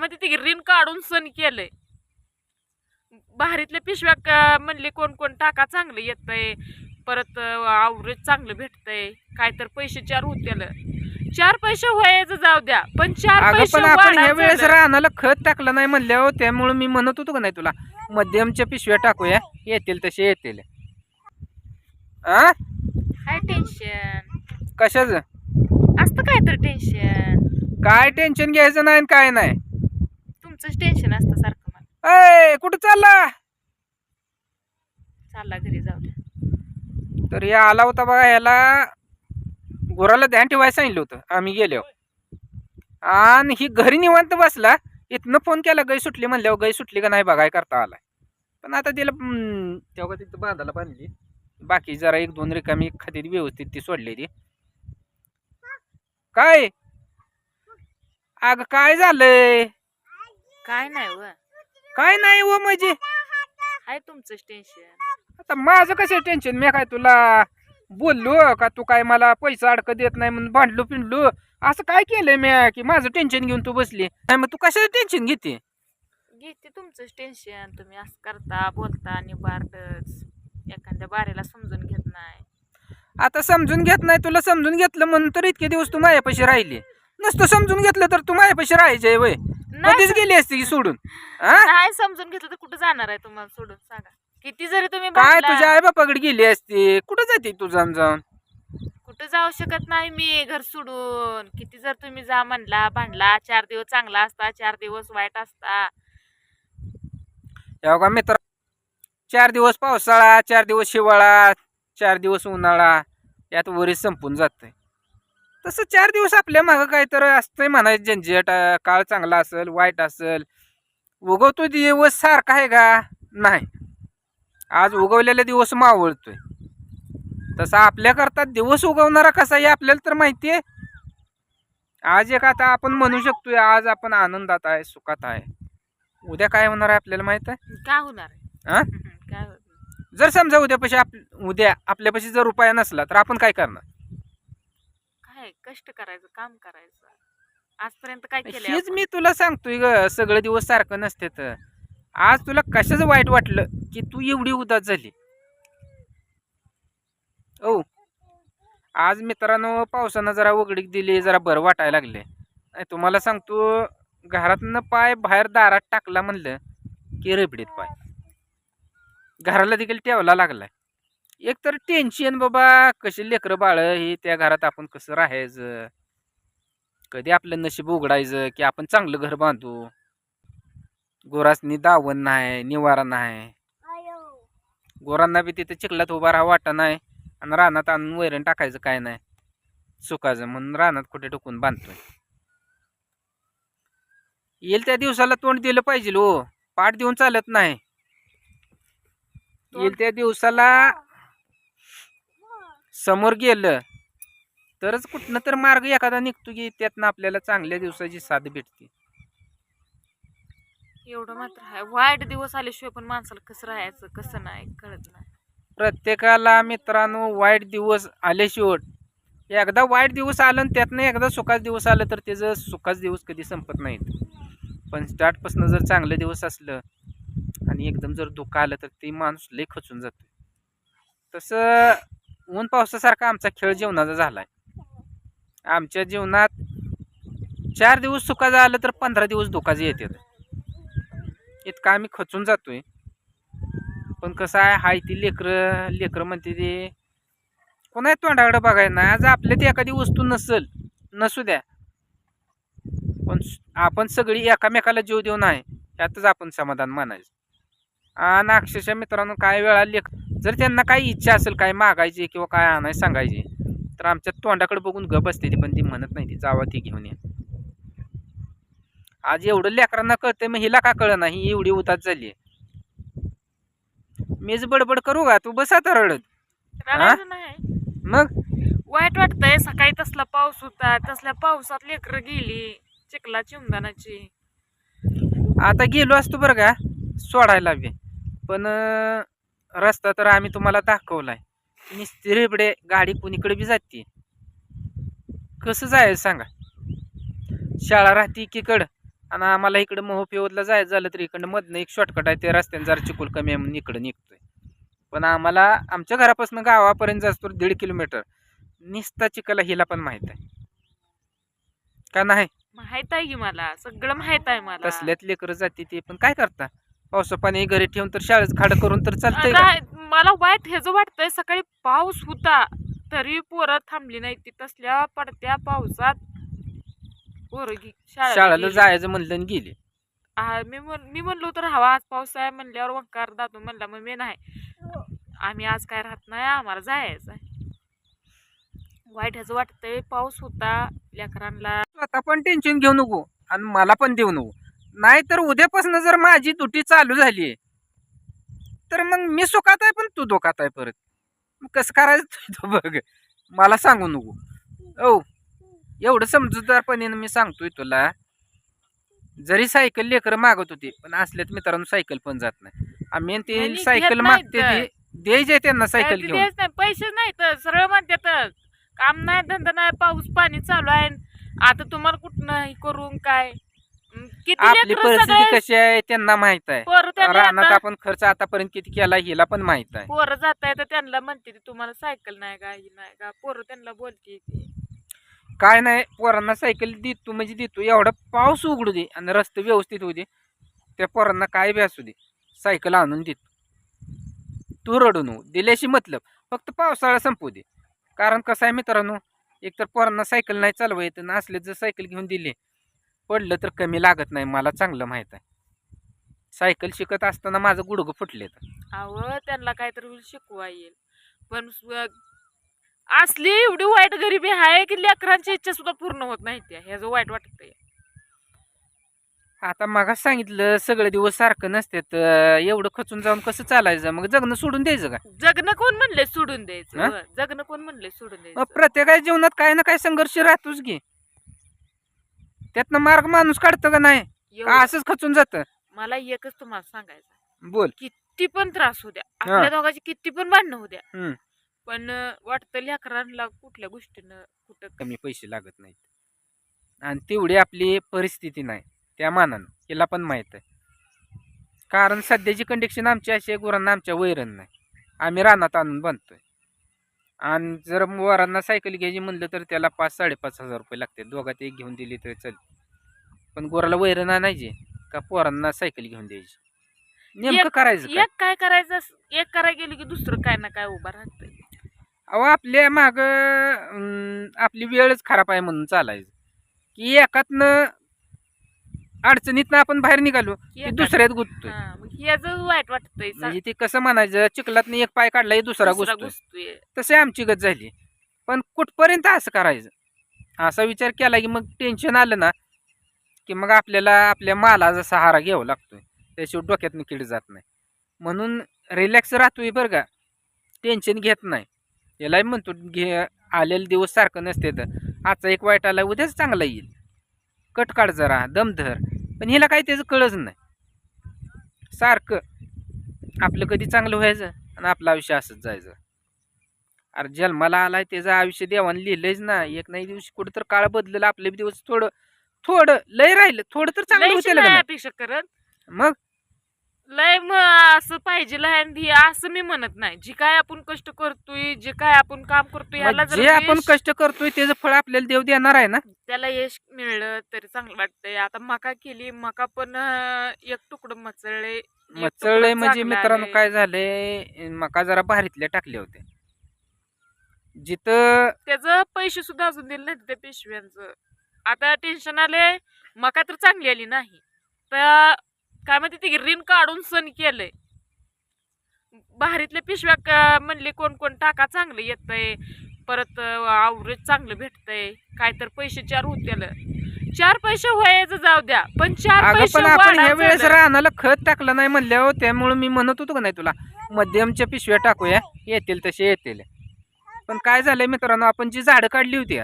घरामध्ये ती रिन काढून सण केलंय. बाहेरीतल्या पिशव्या म्हणले कोण कोण टाका चांगलं येतंय. परत आवरेज चांगलं भेटतंय. काय तर पैसे चार होत्याल चार पैसे व्हायचं जाऊ द्या पण चार अगं पैसे पण आपण. रानाला खत टाकलं नाही म्हणल्यावर त्यामुळे मी म्हणत होतो का नाही तुला मध्यमच्या पिशव्या टाकूया येतील तसे येतील. आ? काय टेन्शन कशाच? असतं काय तर टेन्शन काय टेन्शन घ्यायचं नाही आणि काय नाही. तुमचंच टेन्शन असतं सारखं मला. अय कुठं चालला? चालला घरी जाऊ द्या तर या आला होता बघा याला गुराला ध्यान ठेवायला सांगितलं होतं आम्ही गेलो आणि ही घरी निवांत बसला. इथनं फोन केला गाय सुटली? म्हणल्यावर गाय सुटली का नाही बघाय करता आलाय. पण आता तिला हम्म, तेव्हा तिथं बांधायला बांधली. बाकी जरा एक दोन रिकामी खाती व्यवस्थित ती सोडली ती. काय? अगं काय झालंय? काय नाही व. काय नाही व म्हणजे? हाय तुमचंच टेन्शन. आता माझं कसं टेन्शन? मी काय तुला बोललो का तू काय मला पैसा अडकं देत नाही म्हणून भांडलो पिंडलो? असं काय केलंय मी की माझं टेन्शन घेऊन तू बसली? नाही मग तू कशाचं टेन्शन घेते? घेते तुमचंच टेन्शन. तुम्ही असं करता बोलता आणि बारडच एखाद्या बारेला समजून घेत नाही. आता समजून घेत नाही तुला समजून घेतलं म्हणून तर इतके दिवस तू माझ्यापाशी राहिली. नसतं समजून घेतलं तर तू माझ्यापाशी राहायचे वय. कधीच गेली असती की सोडून? हा नाही समजून घेतलं तर कुठं जाणार आहे तुम्हाला सोडून? सांगा. किती जरी तुम्ही काय भांडला, तुझ्या आई बापाकडे गेली असती? कुठं जाते तू जाऊन जाऊन? कुठं जाऊ शकत नाही मी घर सोडून. किती जर तुम्ही जा म्हणला भांडला चार दिवस चांगला असता चार दिवस वाईट असता. तेव्हा का मित्र चार दिवस पावसाळा चार दिवस हिवाळा चार दिवस उन्हाळा यात वरीच संपून जातंय. तसं चार दिवस आपल्या मागं काहीतरी असतंय म्हणायचं झंझट काळ चांगला असेल वाईट असेल. उगवतो दिवस सारखा आहे का? नाही. आज उगवलेला दिवस मावळतोय. तसा आपल्याकरता दिवस उगवणारा कसा हे आपल्याला तर माहिती आहे. आज एक आता आपण म्हणू शकतोय आज आपण आनंदात आहे सुखात आहे. उद्या काय होणार आहे आपल्याला माहीत आहे? काय होणार आहे? हा? काय. जर समजा उद्यापाशी आप उद्या आपल्यापाशी जर रुपया नसला तर आपण काय करणार? काय कष्ट करायचं काम करायचं? आजपर्यंत काय केलं हेच मी तुला सांगतोय ग सगळे दिवस सारखं नसते तर. आज तुला कशाचं वाईट वाटलं की तू एवढी उदास झाली? ओ आज मित्रांनो पावसानं जरा उघडीक दिली जरा बरं वाटायला लागले नाही तुम्हाला सांगतो घरातनं पाय बाहेर दारात टाकला म्हणलं की रेबडीत पाय. घराला देखील ठेवला लागलाय. एक तर टेन्शन बाबा कशी लेकरं बाळ हे त्या घरात आपण कसं राहायचं? कधी आपलं नशीब उघडायचं की आपण चांगलं घर बांधू? गोरासनी दावण नाही निवारा नाही. गोरांना बी तिथे चिखलात उभा राहा वाटा नाही आणि रानात आणून वैरण टाकायचं काय नाही. सुकायचं म्हणून रानात कुठे टोकून बांधतोय. येईल त्या दिवसाला तोंड दिलं पाहिजे हो. पाठ देऊन चालत नाही. येईल त्या दिवसाला समोर गेलं तरच कुठनं तर मार्ग एखादा निघतो की त्यातनं आपल्याला चांगल्या दिवसाची साथ भेटते. एवढं मात्र आहे. वाईट दिवस आल्याशिवाय पण माणसाला कसं राहायचं कसं नाही कळत नाही. प्रत्येकाला मित्रांनो वाईट दिवस आल्याशिवाय एकदा वाईट दिवस आलं आणि त्यातनं एकदा सुखाच दिवस आलं तर त्याचं सुखाच दिवस कधी संपत नाहीत. पण स्टार्टपासून जर चांगलं दिवस असलं आणि एकदम जर दुःख आलं तर ते माणूस लई खचून जातो तसं ऊन पावसासारखा आमचा खेळ जीवनाचा झालाय. आमच्या जीवनात चार दिवस सुखाचं आलं तर पंधरा दिवस दुःखाचे येतात. इतका आम्ही खचून जातोय. पण कसं आहे हाय ती लेकरं लेकरं म्हणते ते कोणा तोंडाकडे बघायला नाही? आज आपल्यात एखादी वस्तू नसल नसू द्या. पण आपण सगळी एकामेकाला जीव देऊ नाही यातच आपण समाधान मानायचं. आणि अक्षरशः मित्रांनो काय वेळा लेख जर त्यांना काही इच्छा असेल काय मागायची किंवा काय आणायची सांगायची तर आमच्या तोंडाकडे बघून गप असते ती पण ती म्हणत नाही ती जावा ती घेऊन या. आज एवढं लेकरांना कळतंय मग हिला का कळ नाही ही एवढी उताच झाली मीच बडबड करू का? तू बस आता रडत. रडायचं नाही. मग? वाईट वाटतंय सकाळी तसला पाऊस होता तसल्या पावसात लेकरं गेली चिखलाची उमदानाची आता गेलो असतो बरं का? सोडायला बी. पण रस्ता तर आम्ही तुम्हाला दाखवलाय. नुसती रेबडे गाडी कुणीकडे बी जाते. कसं जायचं सांगा? शाळा राहते एकीकडं आणि आम्हाला इकडे मोहफेवतला जायचं झालं तर इकडं मधनं एक शॉर्टकट आहे ते रस्त्याने जरा चिकोल कमी आहे म्हणून इकडं निघतोय. पण आम्हाला आमच्या घरापासून गावापर्यंत जास्त दीड किलोमीटर. निस्ता चिकला हिला पण माहीत आहे. का नाही? माहीत आहे की मला. सगळं माहीत आहे मला. तसल्यात लेकरं जाते ते पण काय करता? पावसा पाणी घरी ठेवून तर शाळेत खाडं करून तर चालतंय का? मला वाईट हेच वाटतंय सकाळी पाऊस होता तरी पोरं थांबली नाही. ती तसल्या पडत्या पावसात पोरं गी- शाळेला शाळेला गेली. जायचं म्हणलं आणि गेली. आ, मी म्हण मी म्हणलो तर हवा आज पाऊस आहे म्हणल्यावर वंकार दातो म्हणला मग मी नाही. आम्ही आज काय राहत नाही आम्हाला जायचं आहे वाईट ह्याचं वाटतंय पाऊस होता लेकरांना स्वतः पण टेन्शन घेऊ नको आणि मला पण देऊ नको. नाही तर उद्यापासून जर माझी दुटी चालू झाली तर मग मी सुखात आहे पण तू धोकात आहे परत. मग कसं करायचं तू बघ. मला सांगू नको. ओ एवढं समजूतदारपणे मी सांगतोय तुला. जरी सायकल लेकरं मागत होती पण असल्यात मित्रांनो सायकल पण जात नाही. आम्ही आणि ते घेत सायकल नाहीत मागते तर. ते द्यायचे त्यांना सायकल घेऊन. नाही पैसे नाही तर सरळ म्हणतात काम नाही धंदा नाही पाऊस पाणी चालू आहे. आता तुम्हाला कुठनं हे करून काय? आपली परिस्थिती कशी आहे त्यांना माहीत आहे. रानात आता- आपण खर्च आतापर्यंत किती केला हिला पण माहीत आहे. पोरं जात आहे तर त्यांना म्हणते तुम्हाला सायकल नाही का ही नाही का? पोरं त्यांना बोलते. काय नाही पोरांना सायकल देतो म्हणजे देतो. एवढा पाऊस उघडू दे आणि रस्ते व्यवस्थित होऊ दे. त्या पोरांना काय बी असू दे. सायकल आणून देतो. तू रडू नको. दिल्याशी मतलब. फक्त पावसाळा संपू दे. कारण कसं आहे मित्रांनो एकतर पोरांना सायकल नाही चालवा येत आणि असले जर सायकल घेऊन दिले पडलं तर कमी लागत नाही मला चांगलं माहीत आहे. सायकल शिकत असताना माझं गुडगं फुटले अहो त्यांना काहीतरी होईल शिकवा येईल. पण स्व- असली एवढी वाईट गरिबी आहे की लेकरांची इच्छा सुद्धा पूर्ण होत नाही त्या. ह्याचं वाईट वाटतंय. आता मगाच सांगितलं सगळे दिवस सारखं नसते तर एवढं खचून जाऊन कसं चालायचं? मग जगणं सोडून द्यायचं का? जगणं कोण म्हणले सोडून द्यायचं? हा? जगणं कोण म्हणले सोडून मग द्यायचं? प्रत्येकाच्या जीवनात काही ना काही संघर्ष राहतोच की. त्यातनं मार्ग माणूस काढतो का नाही? का एवढं- असंच खचून जातं? मला एकच तुम्हाला सांगायचं बोल. किती पण त्रास होऊ द्या. आपल्या दोघांची किती पण भांडणं होऊ द्या. पण अं, वाटतं लेकरांना कुठल्या गोष्टीनं कुठं कमी पैसे लागत नाहीत. आणि तेवढी आपली परिस्थिती नाही. त्या मानानं. हिला पण माहीत आहे. कारण सध्याची कंडिशन आमची अशी आहे गुरांना आमच्या वैरण नाही. आम्ही रानात आणून बांधतोय. आणि जर वरांना सायकल घ्यायची म्हणलं तर त्याला पाच साडेपाच हजार रुपये लागते दोघात एक घेऊन दिली तर चालते पण गुराला वैरण आणायची का पोरांना सायकल घेऊन द्यायची? नेमकं करायचं काय? एक काय करायचं अस- एक करायला गेलं की दुसरं काय ना काय उभं राहतंय. अहो आपल्या माग आपली वेळच खराब आहे म्हणून चालायचं. की एकातनं अडचणीतनं आपण बाहेर निघालो की एका- दुसऱ्यात गुंततोय. हा, मग वाईट वाटतंय सा- म्हणजे ते कसं म्हणायचं चिखलातनं एक पाय काढला दुसरा दुसरा घुसतोय. तसे आमची गत झाली. पण कुठपर्यंत असं करायचं? असा विचार केला की मग टेन्शन आलं ना की मग आपल्याला आपल्या मालाचा सहारा घ्यावा लागतोय. त्याशिवाय डोक्यातनं किड जात नाही. म्हणून रिलॅक्स राहतोय बरं का. टेन्शन घेत नाही. यालाही म्हणतो घे आलेले दिवस सारखं नसते तर. आजचा एक वाईट आला उद्याच चांगला येईल. कट काढ जरा दम धर पण हिला काही त्याचं कळच नाही. सारखं. आपलं कधी चांगलं व्हायचं आणि आपलं आयुष्य असंच जायचं. अरे जन्माला आलाय त्याचं आयुष्य देवाने लिहिलंयच ना. एक नाही दिवशी कुठं तर काळ बदललं आपले दिवस थोडं थोडं लय राहिलं. थोडं तर चांगलं होते अपेक्षा करत. मग? लय मग असं पाहिजे आणि हे असं मी म्हणत नाही. जे काय आपण कष्ट करतोय जे काय आपण काम करतोय ह्याला मग जर जे आपण यश- कष्ट करतोय त्याचं फळ आपल्याला देव देणार आहे ना? त्याला यश मिळलं तरी चांगलं वाटतंय. आता मका केली मका पण अं, एक तुकडं मचळले मग चळलंय म्हणजे मित्रांनो. काय झालंय? मका जरा भारीतल्या टाकल्या होत्या. जिथं त्याचं पैसे सुद्धा अजून दिले नाही त्या पिशव्यांचं. आता टेन्शन आले मका तर चांगली आली नाही. तर काय म्हणते ती ऋण काढून सण केलंय भारीतल्या पिशव्या म्हणले कोण कोण टाका चांगलं येतंय परत आवरेज चांगलं भेटतंय काय तर पैसे चार होत्याल चार पैसे व्हायचं जाऊ द्या पण चार पैसे पण आपण ह्या वेळेस. रानाला खत टाकलं नाही म्हणल्यावर त्यामुळे मी म्हणत होतो का नाही तुला मध्यमच्या पिशव्या टाकूया येतील तसे येतील पण काय झालंय मित्रांनो आपण जी झाडं काढली होती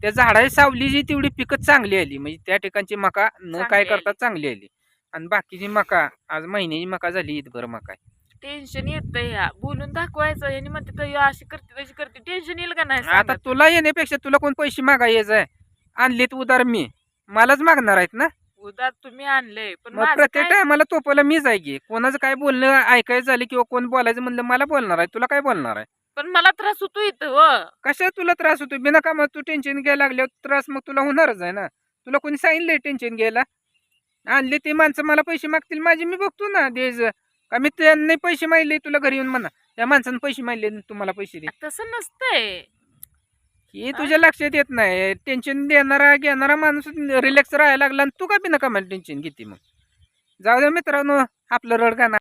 त्या झाडाची सावली जी तेवढी पिकत चांगली आली म्हणजे त्या ठिकाणची मका न काय करता. चांगली आली आणि बाकीची मका आज महिन्याची मका झाली ईदभर मका. टेन्शन येतं ह्या बोलून दाखवायचं ह्यानी म्हणते तर अशी करते तशी करते. टेन्शन येईल का नाही आता सांगा? तुला येण्यापेक्षा तुला कोण पैसे मागा यायचं आहे? आणलीत उदार मी. मलाच मागणार आहेत ना? उदार तुम्ही आणले पण मग माझं प्रत्येक काय- टायमाला तोपाला मीच आहे की. कोणाचं काय बोलणं ऐकायचं झालं किंवा कोण बोलायचं म्हणलं मला बोलणार आहे. तुला काय बोलणार आहे? पण मला त्रास होतो इथं व कशा तुला त्रास होतो बिना कामात तू टेन्शन घ्यायला लागल्यावर त्रास मग तुला होणारच आहे ना? तुला कोणी सांगितलंय टेन्शन घ्यायला? आणले ते माणसं मला पैसे मागतील माझे मी बघतो ना द्यायचं का मी त्यांनी पैसे मागले तुला घरी येऊन म्हणा. त्या माणसानं पैसे मागले तुम्हाला पैसे दे तसं नसतंय. हे तुझ्या लक्षात येत नाही. टेन्शन देणारा घेणारा माणूस रिलॅक्स राहायला लागला आणि तू का बिना कामाला टेन्शन घेते मग? जाऊ द्या मित्रांनो आपलं रड का